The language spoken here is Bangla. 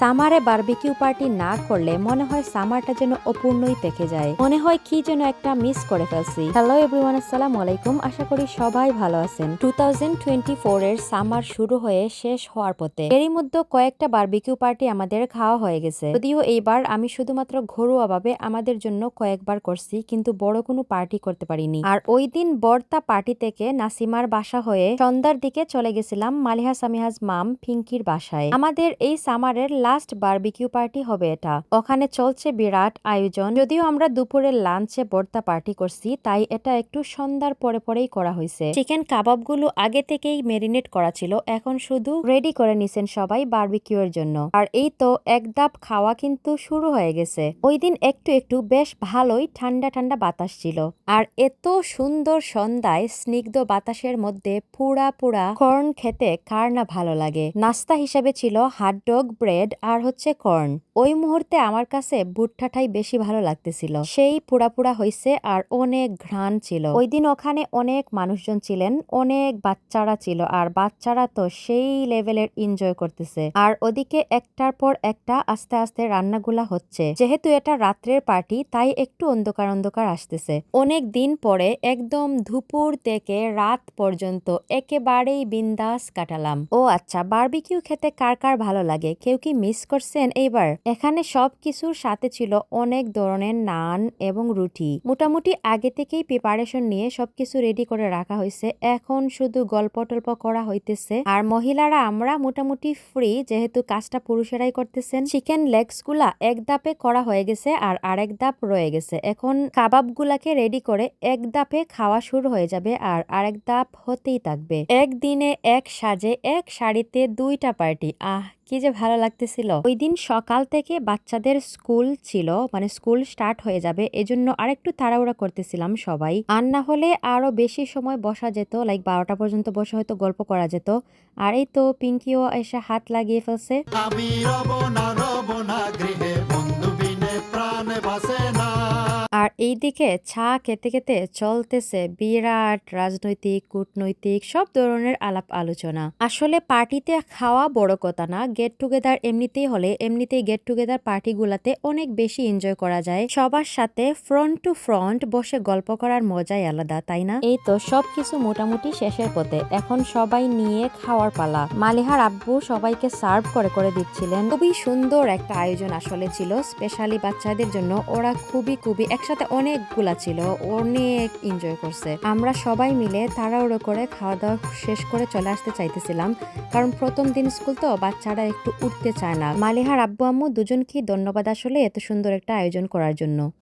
সামারে বারবিকিউ পার্টি না করলে মনে হয় সামারটা যেন অপূর্ণই থেকে যায়। মনে হয় কি যেন একটা মিস করে ফেলছি। হ্যালো এভরিওয়ান আসসালামু আলাইকুম। আশা করি সবাই ভালো আছেন। টু থাউজেন্ড এর সামার শুরু হয়ে শেষ হওয়ার পথে এরই মধ্যে কয়েকটা বারবিকিউ পার্টি আমাদের খাওয়া হয়ে গেছে। যদিও এইবার আমি শুধুমাত্র ঘরোয়াভাবে আমাদের জন্য কয়েকবার করছি, কিন্তু বড় কোনো পার্টি করতে পারিনি। আর ওই দিন বর্তা পার্টি থেকে নাসিমার বাসা হয়ে সন্ধ্যার দিকে চলে গেছিলাম মালিহা সামিহাজ মাম ফিঙ্কির বাসায়। আমাদের এই সামারের লাস্ট বারবিকিউ পার্টি হবে এটা। ওখানে চলছে বিরাট আয়োজন। যদিও আমরা দুপুরের লাঞ্চে বর্তা পার্টি করছি, তাই এটা একটু সন্ধ্যার পরে পরেই করা হয়েছে। চিকেন কাবাবগুলো আগে থেকেই মেরিনেট করা ছিল, এখন শুধু রেডি করে নিছেন সবাই বারবিকিউ এর জন্য। আর এই তো এক ধাপ খাওয়া কিন্তু শুরু হয়ে গেছে। ওই দিন একটু একটু বেশ ভালোই ঠান্ডা ঠান্ডা বাতাস ছিল। আর এত সুন্দর সন্ধ্যায় স্নিগ্ধ বাতাসের মধ্যে পুরা পুরা কর্ন খেতে কার না ভালো লাগে। নাস্তা হিসেবে ছিল হাটডগ ব্রেড আর হচ্ছে কর্ন ওই মুহূর্তে আমার কাছে ভুট্টাটাই বেশি ভালো লাগতেছিল। সেই পুরা পুরা হইছে আর অনেক ঘ্রাণ ছিল। ওই দিন ওখানে অনেক মানুষজন ছিলেন, অনেক বাচ্চারা ছিল আর বাচ্চারা তো সেই লেভেলের এনজয় করতেছে। আর ওদিকে একটার পর একটা আস্তে আস্তে রান্নাগুলা হচ্ছে। যেহেতু এটা রাত্রের পার্টি তাই একটু অন্ধকার অন্ধকার আসতেছে। অনেক দিন পরে একদম দুপুর থেকে রাত পর্যন্ত একেবারেই বিন্দাস কাটালাম। ও আচ্ছা বারবিকিউ খেতে কার কার ভালো লাগে? কেউ কি মিস করছেন এইবার। এখানে সব কিছুর সাথে ছিল অনেক ধরনের নান এবং রুটি। মোটামুটি আগে থেকেই প্রিপারেশন নিয়ে সবকিছু রেডি করে রাখা হয়েছে। এখন শুধু গল্প টল্প করা হইতেছে। আর মহিলারা আমরা মোটামুটি ফ্রি যেহেতু কাজটা পুরুষেরাই করতেছেন। চিকেন লেগসগুলা এক দাপে করা হয়ে গেছে আর আরেক দাপ রয়ে গেছে। এখন কাবাব গুলাকে রেডি করে এক দাপে খাওয়া শুরু হয়ে যাবে আর আরেক দাপ হতেই থাকবে। একদিনে এক সাজে এক শাড়িতে দুইটা পার্টি আহ কি যে ভালো লাগতেছিল। ওই দিন সকাল থেকে বাচ্চাদের স্কুল ছিল মানে স্কুল স্টার্ট হয়ে যাবে, এজন্য আরেকটু তাড়াহুড়া করতেছিলাম সবাই। আর না হলে আরও বেশি সময় বসা যেত লাইক বারোটা পর্যন্ত বসে হয়তো গল্প করা যেত। আর এই তো পিঙ্কিও এসে হাত লাগিয়ে ফেলছে। আমি রব না রব না গৃহে, বন্ধু বিনে প্রাণ বাসে না। এইদিকে চা খেতে খেতে চলতেছে বিরাট রাজনৈতিক কূটনৈতিক সব ধরনের আলাপ আলোচনা। আসলে পার্টিতে খাওয়া বড় কথা না গেট টুগেদার এমনিতেই হলে এমনিতেই গেট টুগেদার পার্টিগুলাতে অনেক বেশি এনজয় করা যায়। সবার সাথে ফ্রন্ট টু ফ্রন্ট বসে গল্প করার মজাই আলাদা তাই না? এই তো সবকিছু মোটামুটি শেষের পথে। এখন সবাই নিয়ে খাওয়ার পালা। মালিহার আব্বু সবাইকে সার্ভ করে করে দিচ্ছিলেন। খুবই সুন্দর একটা আয়োজন আসলে ছিল স্পেশালি বাচ্চাদের জন্য। ওরা খুবই খুবই একসাথে অনেকগুলা ছিল, অনেক এনজয় করছে। আমরা সবাই মিলে তাড়াহুড়ো করে খাওয়া দাওয়া শেষ করে চলে আসতে চাইতেছিলাম, কারণ প্রথম দিন স্কুল তো বাচ্চারা একটু উঠতে চায় না। মালিহার আব্বু আম্মু দুজনকেই ধন্যবাদ আসলে এত সুন্দর একটা আয়োজন করার জন্য।